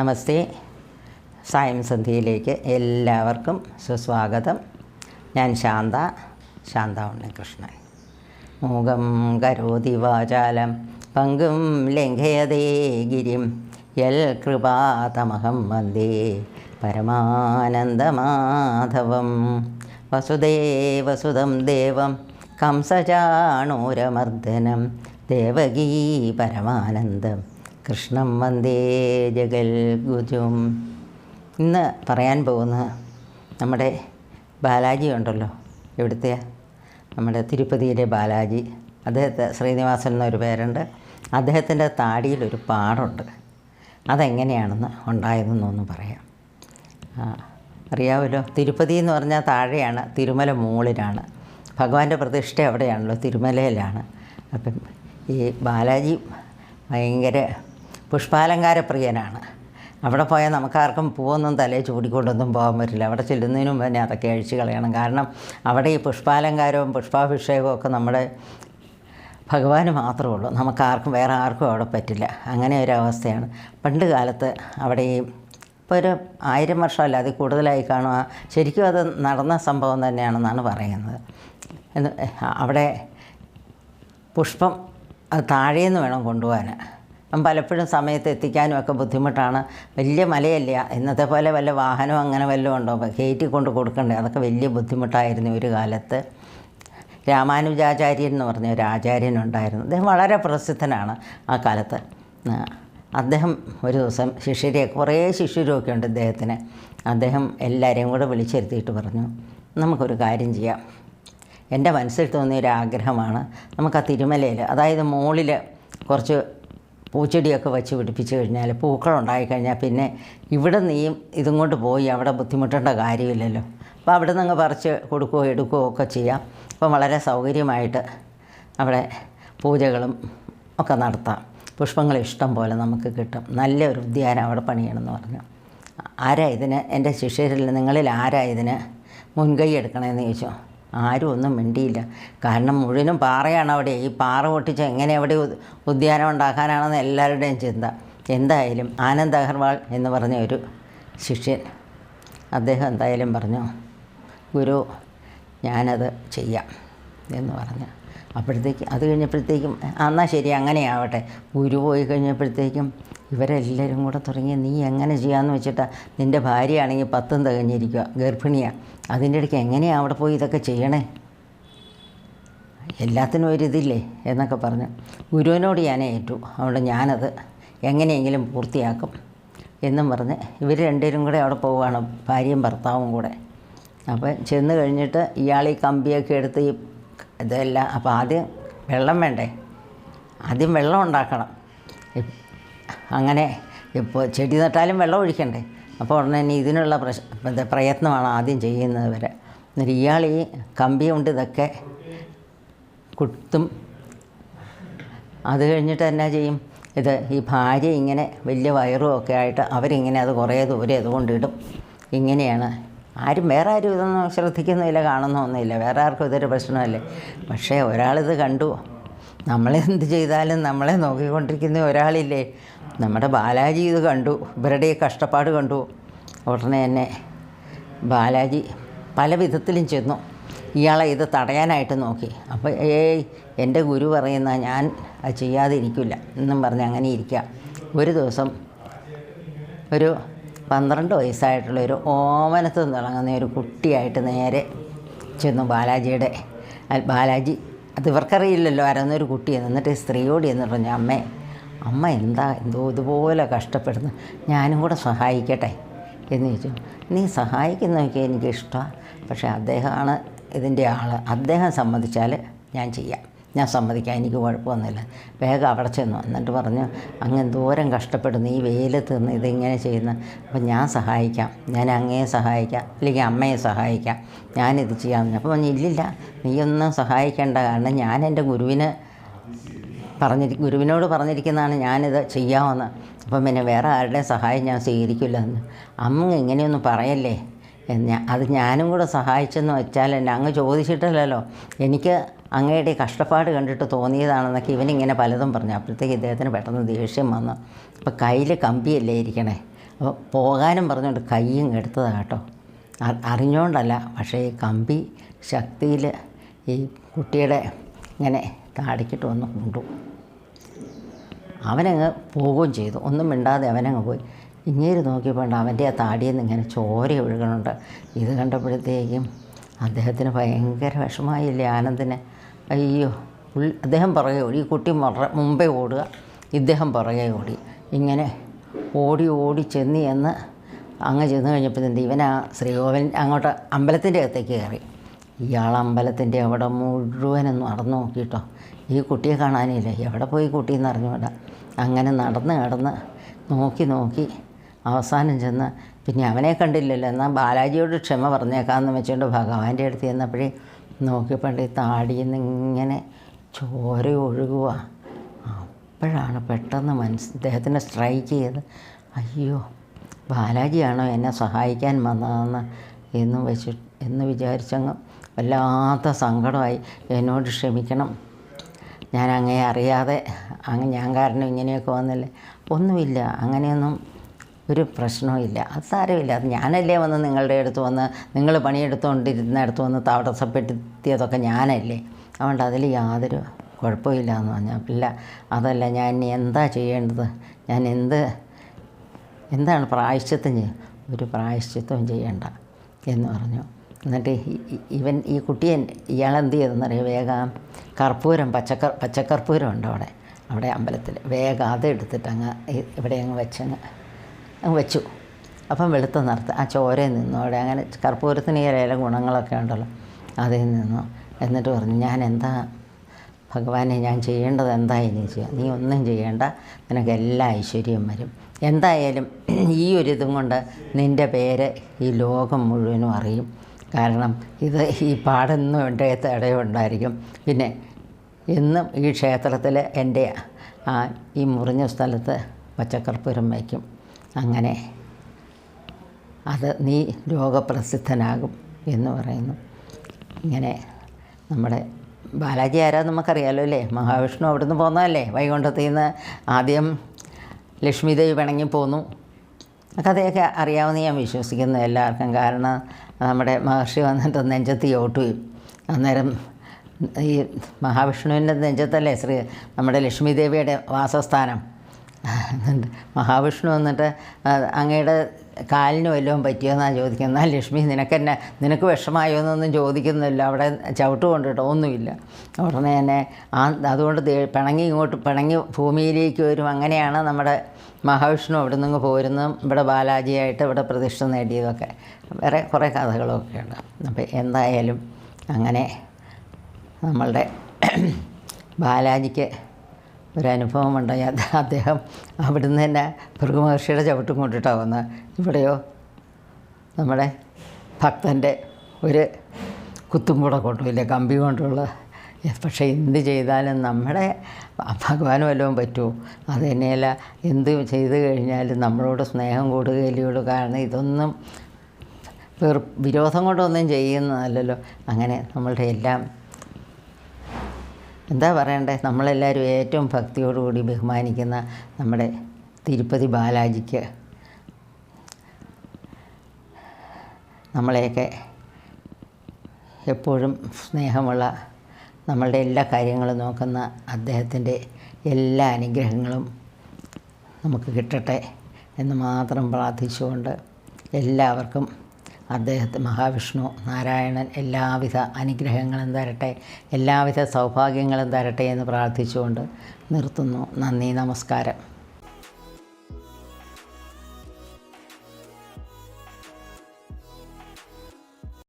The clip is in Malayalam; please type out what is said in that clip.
നമസ്തേ. സായം സന്ധ്യയിലേക്ക് എല്ലാവർക്കും സുസ്വാഗതം. ഞാൻ ശാന്ത ശാന്ത ഉണ്ണികൃഷ്ണൻ. മൂകം കരോതി വാചാലം പങ്കും ലംഘയതേ ഗിരിം യൽ കൃപാതമഹം വന്ദേ പരമാനന്ദമാധവം. വസുദേവസുതം ദേവം കംസചാണൂരമർദ്ദനം ദേവകീ പരമാനന്ദം. കൃഷ്ണം വന്ദേ ജഗൽഗുജും ഇന്ന് പറയാൻ പോകുന്ന നമ്മുടെ ബാലാജി ഉണ്ടല്ലോ എവിടുത്തെ നമ്മുടെ തിരുപ്പതിയിലെ ബാലാജി. അദ്ദേഹത്തെ ശ്രീനിവാസൻ എന്നൊരു പേരുണ്ട്. അദ്ദേഹത്തിന്റെ താടിയിലൊരു പാടുണ്ട്. അതെങ്ങനെയാണെന്ന് ഉണ്ടായതെന്നൊന്ന് പറയാം. അറിയാമല്ലോ തിരുപ്പതി എന്ന് പറഞ്ഞാൽ താഴെയാണ് തിരുമല മുകളിലാണ്. ഭഗവാന്റെ പ്രതിഷ്ഠ എവിടെയാണല്ലോ തിരുമലയിലാണ്. അപ്പം ഈ ബാലാജി ഭയങ്കര പുഷ്പാലങ്കാര പ്രിയനാണ് അവിടെ പോയാൽ നമുക്കാർക്കും പൂവൊന്നും തലേ ചൂടിക്കൊണ്ടൊന്നും പോകാൻ പറ്റില്ല. അവിടെ ചെല്ലുന്നതിന് തന്നെ അതൊക്കെ അഴിച്ചു കളയണം. കാരണം അവിടെ ഈ പുഷ്പാലങ്കാരവും പുഷ്പാഭിഷേകവും ഒക്കെ നമ്മുടെ ഭഗവാന് മാത്രമേ ഉള്ളൂ. നമുക്കാർക്കും വേറെ ആർക്കും അവിടെ പറ്റില്ല. അങ്ങനെ ഒരു അവസ്ഥയാണ്. പണ്ട് കാലത്ത് അവിടെ ഈ ഇപ്പോൾ ഒരു ആയിരം വർഷമല്ല അതിൽ കൂടുതലായി കാണുക ശരിക്കും അത് നടന്ന സംഭവം തന്നെയാണെന്നാണ് പറയുന്നത്. അവിടെ പുഷ്പം അത് താഴേന്ന് വേണം കൊണ്ടുപോകാൻ. പലപ്പോഴും സമയത്ത് എത്തിക്കാനും ഒക്കെ ബുദ്ധിമുട്ടാണ്. വലിയ മലയല്ല. ഇന്നത്തെ പോലെ വല്ല വാഹനം അങ്ങനെ വല്ലതും ഉണ്ടോ? കയറ്റി കൊണ്ട് കൊടുക്കണ്ടേ? അതൊക്കെ വലിയ ബുദ്ധിമുട്ടായിരുന്നു ഒരു കാലത്ത്. രാമാനുജാചാര്യൻ എന്ന് പറഞ്ഞ ഒരു ആചാര്യൻ ഉണ്ടായിരുന്നു. അദ്ദേഹം വളരെ പ്രസിദ്ധനാണ് ആ കാലത്ത്. അദ്ദേഹം ഒരു ദിവസം ശിഷ്യരെ കുറേ ശിഷ്യരൊക്കെ ഉണ്ട് ഇദ്ദേഹത്തിന്. അദ്ദേഹം എല്ലാവരെയും കൂടെ വിളിച്ചിരുത്തിയിട്ട് പറഞ്ഞു നമുക്കൊരു കാര്യം ചെയ്യാം. എന്റെ മനസ്സിൽ തോന്നിയ ഒരു ആഗ്രഹമാണ്. നമുക്ക് ആ തിരുമലയിൽ അതായത് മുകളിൽ കുറച്ച് പൂച്ചെടിയൊക്കെ വെച്ച് പിടിപ്പിച്ച് കഴിഞ്ഞാൽ പൂക്കളുണ്ടായി കഴിഞ്ഞാൽ പിന്നെ ഇവിടെ നീ ഇതും കൊണ്ട് പോയി അവിടെ ബുദ്ധിമുട്ടേണ്ട കാര്യമില്ലല്ലോ. അപ്പോൾ അവിടെ നിന്ന് പറിച്ച് കൊടുക്കുകയോ എടുക്കുകയോ ഒക്കെ ചെയ്യാം. അപ്പം വളരെ സൗകര്യമായിട്ട് അവിടെ പൂജകളും ഒക്കെ നടത്താം. പുഷ്പങ്ങൾ ഇഷ്ടം പോലെ നമുക്ക് കിട്ടും. നല്ലൊരു ഉദ്യാനം അവിടെ പണിയണമെന്ന് പറഞ്ഞു. ആരാ ഇതിന്? എന്റെ ശിഷ്യരിൽ നിങ്ങളിൽ ആരാ ഇതിന് മുൻകൈ എടുക്കണമെന്ന് ചോദിച്ചു? ആരും ഒന്നും മിണ്ടിയില്ല. കാരണം മുഴുവനും പാറയാണ് അവിടെ. ഈ പാറ പൊട്ടിച്ച് എങ്ങനെ അവിടെ ഉദ്യാനം ഉണ്ടാക്കാനാണെന്ന് എല്ലാവരുടെയും ചിന്ത. എന്തായാലും ആനന്ദ് അഗർവാൾ എന്ന് പറഞ്ഞ ഒരു ശിഷ്യൻ അദ്ദേഹം എന്തായാലും പറഞ്ഞു ഗുരു ഞാനത് ചെയ്യാം എന്ന് പറഞ്ഞു. അപ്പോഴത്തേക്ക് അത് കഴിഞ്ഞപ്പോഴത്തേക്കും "ആ, എന്നാൽ ശരി അങ്ങനെയാവട്ടെ. ഗുരു പോയി കഴിഞ്ഞപ്പോഴത്തേക്കും ഇവരെല്ലാവരും കൂടെ തുടങ്ങി നീ എങ്ങനെ ചെയ്യാമെന്ന് വെച്ചിട്ടാ നിന്റെ ഭാര്യയാണെങ്കിൽ പത്തും തികഞ്ഞിരിക്കുക ഗർഭിണിയാണ് അതിന്റെ ഇടയ്ക്ക് എങ്ങനെയാണ് അവിടെ പോയി ഇതൊക്കെ ചെയ്യണേ? എല്ലാത്തിനും ഒരിതില്ലേ എന്നൊക്കെ പറഞ്ഞു. ഗുരുവിനോട് ഞാൻ ഏറ്റു അതുകൊണ്ട് ഞാനത് എങ്ങനെയെങ്കിലും പൂർത്തിയാക്കും എന്നും പറഞ്ഞ് ഇവർ രണ്ടുപേരും കൂടെ അവിടെ പോവുകയാണ് ഭാര്യയും ഭർത്താവും കൂടെ. അപ്പം ചെന്ന് കഴിഞ്ഞിട്ട് ഇയാൾ ഈ കമ്പിയൊക്കെ എടുത്ത് ഈ ഇതെല്ലാം അപ്പോൾ ആദ്യം വെള്ളം വേണ്ടേ? ആദ്യം വെള്ളം ഉണ്ടാക്കണം. അങ്ങനെ ഇപ്പോൾ ചെടി നട്ടാലും വെള്ളം ഒഴിക്കണ്ടേ? അപ്പോൾ ഉടനെ തന്നെ ഇതിനുള്ള പ്രശ്ന പ്രയത്നമാണ് ആദ്യം ചെയ്യുന്നത് വരെ. എന്നിട്ട് ഇയാൾ ഈ കമ്പി കൊണ്ട് ഇതൊക്കെ കുത്തും. അത് കഴിഞ്ഞിട്ട് എന്നാ ചെയ്യും? ഇത് ഈ ഭാര്യ ഇങ്ങനെ വലിയ വയറും ഒക്കെ ആയിട്ട് അവരിങ്ങനെ അത് കുറേ ദൂരെ അതുകൊണ്ടിടും ഇങ്ങനെയാണ്. ആരും വേറെ ആരും ഇതൊന്നും ശ്രദ്ധിക്കുന്നില്ല കാണുന്നൊന്നുമില്ല. വേറെ ആർക്കും ഇതൊരു പ്രശ്നമല്ലേ? പക്ഷേ ഒരാളിത് കണ്ടു. നമ്മളെന്ത് ചെയ്താലും നമ്മളെ നോക്കിക്കൊണ്ടിരിക്കുന്ന ഒരാളില്ലേ? നമ്മുടെ ബാലാജി ഇത് കണ്ടു. ഇവരുടെ കഷ്ടപ്പാട് കണ്ടു. ഉടനെ തന്നെ ബാലാജി പല വിധത്തിലും ചെന്നു. ഇയാളെ ഇത് തടയാനായിട്ട് നോക്കി. അപ്പോൾ ഏയ് എന്റെ ഗുരു പറയുന്ന ഞാൻ അത് ചെയ്യാതിരിക്കില്ല എന്നും പറഞ്ഞ് അങ്ങനെ ഇരിക്കുക ഒരു ദിവസം ഒരു പന്ത്രണ്ട് വയസ്സായിട്ടുള്ള ഒരു ഓമനത്ത് തിളങ്ങുന്ന ഒരു കുട്ടിയായിട്ട് നേരെ ചെന്നു ബാലാജിയുടെ ബാലാജി അത് ഇവർക്കറിയില്ലല്ലോ ആരെന്നൊരു കുട്ടി എന്നിട്ട് സ്ത്രീയോടി എന്ന് പറഞ്ഞു അമ്മേ അമ്മ എന്താ എന്തോ ഇതുപോലെ കഷ്ടപ്പെടുന്നു ഞാനും കൂടെ സഹായിക്കട്ടെ? എന്ന് ചോദിച്ചു. നീ സഹായിക്കുന്നതൊക്കെ എനിക്കിഷ്ടമാണ് പക്ഷേ അദ്ദേഹമാണ് ഇതിന്റെ ആൾ അദ്ദേഹം സമ്മതിച്ചാൽ ഞാൻ ചെയ്യാം. ഞാൻ സമ്മതിക്കാം എനിക്ക് കുഴപ്പമൊന്നുമില്ല. വേഗം അവിടെ ചെന്നു. എന്നിട്ട് പറഞ്ഞു അങ്ങ് ദൂരം കഷ്ടപ്പെടുന്നു ഈ വെയിലത്ത് നിന്ന് ഇതിങ്ങനെ ചെയ്യുന്ന. അപ്പം ഞാൻ സഹായിക്കാം. ഞാൻ അങ്ങയെ സഹായിക്കാം. അല്ലെങ്കിൽ അമ്മയെ സഹായിക്കാം. ഞാനിത് ചെയ്യാമെന്ന് അപ്പോൾ പറഞ്ഞു ഇല്ലില്ല നീയൊന്നും സഹായിക്കേണ്ട. കാരണം ഞാൻ എന്റെ ഗുരുവിന് പറഞ്ഞിരി ഗുരുവിനോട് പറഞ്ഞിരിക്കുന്നതാണ് ഞാനിത് ചെയ്യാമെന്ന്. അപ്പം പിന്നെ വേറെ ആരുടെയും സഹായം ഞാൻ സ്വീകരിക്കില്ല എന്ന്. അമ്മ ഇങ്ങനെയൊന്നും പറയല്ലേ? അത് ഞാനും കൂടെ സഹായിച്ചെന്ന് വെച്ചാൽ എന്നെ അങ്ങ് ചോദിച്ചിട്ടില്ലല്ലോ. എനിക്ക് അങ്ങയുടെ കഷ്ടപ്പാട് കണ്ടിട്ട് തോന്നിയതാണെന്നൊക്കെ ഇവനിങ്ങനെ പലതും പറഞ്ഞു. അപ്പോഴത്തേക്ക് ഇദ്ദേഹത്തിന് പെട്ടെന്ന് ദേഷ്യം വന്നു. അപ്പോൾ കയ്യിൽ കമ്പിയല്ലേ ഇരിക്കണേ? അപ്പോൾ പോകാനും പറഞ്ഞുകൊണ്ട് കയ്യും എടുത്തതാണ് കേട്ടോ. അറിഞ്ഞോണ്ടല്ല പക്ഷേ ഈ കമ്പി ശക്തിയിൽ ഈ കുട്ടിയുടെ ഇങ്ങനെ താടിക്കിട്ട് വന്ന് കൊണ്ടു. അവനങ്ങ് പോവുകയും ചെയ്തു. ഒന്നും മിണ്ടാതെ അവനങ്ങ് പോയി. ഇങ്ങേര് നോക്കിയപ്പോൾ അവന്റെ ആ താടിയിൽ നിന്ന് ഇങ്ങനെ ചോര ഒഴുകണുണ്ട്. ഇത് കണ്ടപ്പോഴത്തേക്കും അദ്ദേഹത്തിന് ഭയങ്കര വിഷമായില്ലേ ആനന്ദിന്. അയ്യോ അദ്ദേഹം പറയേ ഓടി ഈ കുട്ടി മറ മുമ്പേ ഓടുക. ഇദ്ദേഹം പറയേ ഓടി ഇങ്ങനെ ഓടി ഓടി ചെന്ന് എന്ന് അങ്ങ് ചെന്ന് കഴിഞ്ഞപ്പോഴത്തേക്കും ഇവൻ ആ ശ്രീകോവിൽ അങ്ങോട്ട് അമ്പലത്തിന്റെ അകത്തേക്ക് കയറി. ഇയാൾ അമ്പലത്തിന്റെ അവിടെ മുഴുവനും നടന്നു നോക്കിയിട്ടോ. ഈ കുട്ടിയെ കാണാനില്ല. എവിടെ പോയി കുട്ടിയെന്ന് അറിഞ്ഞുകൂടാ. അങ്ങനെ നടന്ന് നടന്ന് നോക്കി നോക്കി അവസാനം ചെന്ന് പിന്നെ അവനെ കണ്ടില്ലല്ലോ. എന്നാൽ ബാലാജിയോട് ക്ഷമ പറഞ്ഞേക്കാമെന്ന് വെച്ചുകൊണ്ട് ഭഗവാന്റെ അടുത്ത് ചെന്നപ്പോഴേ നോക്കിയപ്പോൾ ഈ താടിയിൽ നിന്ന് ഇങ്ങനെ ചോര ഒഴുകുക അപ്പോഴാണ് പെട്ടെന്ന് മനസ്സ് ഇദ്ദേഹത്തിനെ സ്ട്രൈക്ക് ചെയ്ത് അയ്യോ ബാലാജിയാണോ എന്നെ സഹായിക്കാൻ വന്നതെന്ന്? എന്ന് വെച്ച് എന്ന് വിചാരിച്ചങ്ങ് വല്ലാത്ത സങ്കടമായി എന്നോട് ക്ഷമിക്കണം. ഞാൻ അങ്ങേ അറിയാതെ അങ്ങ് ഞാൻ കാരണം ഇങ്ങനെയൊക്കെ വന്നില്ലേ? ഒന്നുമില്ല അങ്ങനെയൊന്നും ഒരു പ്രശ്നവുമില്ല അത് സാരമില്ല. അത് ഞാനല്ലേ വന്ന് നിങ്ങളുടെ അടുത്ത് വന്ന് നിങ്ങൾ പണിയെടുത്തുകൊണ്ടിരുന്നിടത്ത് വന്ന് തടസ്സപ്പെടുത്തിയതൊക്കെ ഞാനല്ലേ. അതുകൊണ്ട് അതിൽ യാതൊരു കുഴപ്പമില്ല എന്ന് പറഞ്ഞാൽ ഇല്ല അതല്ല ഞാൻ ഇനി എന്താ ചെയ്യേണ്ടത്? ഞാൻ എന്ത് എന്താണ് പ്രായശ്ചിത്തം? ചെയ്യുക ഒരു പ്രായശ്ചിത്തവും ചെയ്യണ്ട എന്ന് പറഞ്ഞു. എന്നിട്ട് ഇവൻ ഈ കുട്ടിയെ ഇയാളെന്ത് ചെയ്തെന്നറിയാം? വേഗം കർപ്പൂരം പച്ചക്കർ പച്ചക്കർപ്പൂരം ഉണ്ട് അവിടെ അവിടെ അമ്പലത്തിൽ. വേഗം അത് എടുത്തിട്ട് ഇവിടെ അങ്ങ് വെച്ചങ്ങ് വെച്ചു. അപ്പം വെളുത്ത നിറത്ത് ആ ചോരയിൽ നിന്നു അവിടെ. അങ്ങനെ കർപ്പൂരത്തിന് ഇലയിലെ ഗുണങ്ങളൊക്കെ ഉണ്ടല്ലോ. അതിൽ നിന്നു. എന്നിട്ട് പറഞ്ഞു ഞാൻ എന്താ ഭഗവാനെ ഞാൻ ചെയ്യേണ്ടത് എന്താ ഇനി ചെയ്യുക നീ ഒന്നും ചെയ്യേണ്ട. നിനക്ക് എല്ലാ ഐശ്വര്യവും വരും. എന്തായാലും ഈ ഒരു ഇതും കൊണ്ട് നിന്റെ പേര് ഈ ലോകം മുഴുവനും അറിയും. കാരണം ഇത് ഈ പാടെന്നും എന്റെ ഇടയുണ്ടായിരിക്കും പിന്നെ എന്നും ഈ ക്ഷേത്രത്തിൽ എന്റെ ഈ മുറിഞ്ഞ സ്ഥലത്ത് പച്ചക്കർപ്പൂരം വയ്ക്കും. അങ്ങനെ. അത് നീ ലോകപ്രസിദ്ധനാകും എന്ന് പറയുന്നു. ഇങ്ങനെ നമ്മുടെ ബാലാജി ആരാന്ന് നമുക്കറിയാലോ അല്ലേ? മഹാവിഷ്ണു അവിടുന്ന് പോന്നതല്ലേ? വൈകുണ്ഠത്തിൽ നിന്ന് ആദ്യം ലക്ഷ്മിദേവി പിണങ്ങി പോന്നു. കഥയൊക്കെ അറിയാവുന്ന ഞാൻ വിശ്വസിക്കുന്നു എല്ലാവർക്കും. കാരണം നമ്മുടെ മഹർഷി വന്നിട്ട് നെഞ്ചത്ത് ചോട്ടുകയും അന്നേരം ഈ മഹാവിഷ്ണുവിന്റെ നെഞ്ചത്തല്ലേ ശ്രീ നമ്മുടെ ലക്ഷ്മി ദേവിയുടെ വാസസ്ഥാനം? മഹാവിഷ്ണു വന്നിട്ട് അങ്ങയുടെ കാലിന് വല്ലതും പറ്റിയെന്നാണ് ചോദിക്കുന്നത്. എന്നാൽ ലക്ഷ്മി നിനക്കെന്നെ നിനക്ക് വിഷമായോ എന്നൊന്നും ചോദിക്കുന്നില്ല. അവിടെ ചവിട്ട് കൊണ്ടിട്ടോ ഒന്നുമില്ല. ഉടനെ തന്നെ ആ അതുകൊണ്ട് പിണങ്ങി ഇങ്ങോട്ട് പിണങ്ങി ഭൂമിയിലേക്ക് വരും. അങ്ങനെയാണ് നമ്മുടെ മഹാവിഷ്ണു അവിടെ നിന്ന് പോരുന്നതും. ഇവിടെ ബാലാജിയായിട്ട് ഇവിടെ പ്രതിഷ്ഠ നേടിയതൊക്കെ. വേറെ കുറേ കഥകളൊക്കെ ഉണ്ട്. അപ്പോൾ എന്തായാലും അങ്ങനെ നമ്മളുടെ ബാലാജിക്ക് ഒരനുഭവം ഉണ്ടായി. അത് അദ്ദേഹം അവിടുന്ന് തന്നെ ഭൃഗമഹർഷിയുടെ ചവിട്ടും കൊണ്ടിട്ടാണ് വന്നത് ഇവിടെയോ നമ്മുടെ ഭക്തന്റെ ഒരു കുത്തും കൂടെ കൊണ്ടുമില്ല കമ്പി കൊണ്ടുള്ള പക്ഷേ എന്ത് ചെയ്താലും നമ്മുടെ ഭഗവാനും വല്ലതും പറ്റുമോ അത് തന്നെയല്ല എന്ത് ചെയ്ത് കഴിഞ്ഞാലും നമ്മളോട് സ്നേഹം കൂടുകയില്ലയുള്ളൂ. കാരണം ഇതൊന്നും വിരോധം കൊണ്ടൊന്നും ചെയ്യുന്നതല്ലല്ലോ. അങ്ങനെ നമ്മളുടെ എല്ലാം എന്താ പറയണ്ടേ? നമ്മളെല്ലാവരും ഏറ്റവും ഭക്തിയോടുകൂടി ബഹുമാനിക്കുന്ന നമ്മുടെ തിരുപ്പതി ബാലാജിക്ക് നമ്മളെയൊക്കെ എപ്പോഴും സ്നേഹമുള്ള നമ്മളുടെ എല്ലാ കാര്യങ്ങളും നോക്കുന്ന അദ്ദേഹത്തിന്റെ എല്ലാ അനുഗ്രഹങ്ങളും നമുക്ക് കിട്ടട്ടെ എന്ന് മാത്രം പ്രാർത്ഥിച്ചുകൊണ്ട് എല്ലാവർക്കും അദ്ദേഹത്തെ മഹാവിഷ്ണു നാരായണൻ എല്ലാവിധ അനുഗ്രഹങ്ങളും തരട്ടെ എല്ലാവിധ സൗഭാഗ്യങ്ങളും തരട്ടെ എന്ന് പ്രാർത്ഥിച്ചുകൊണ്ട് നിർത്തുന്നു. നന്ദി നമസ്കാരം.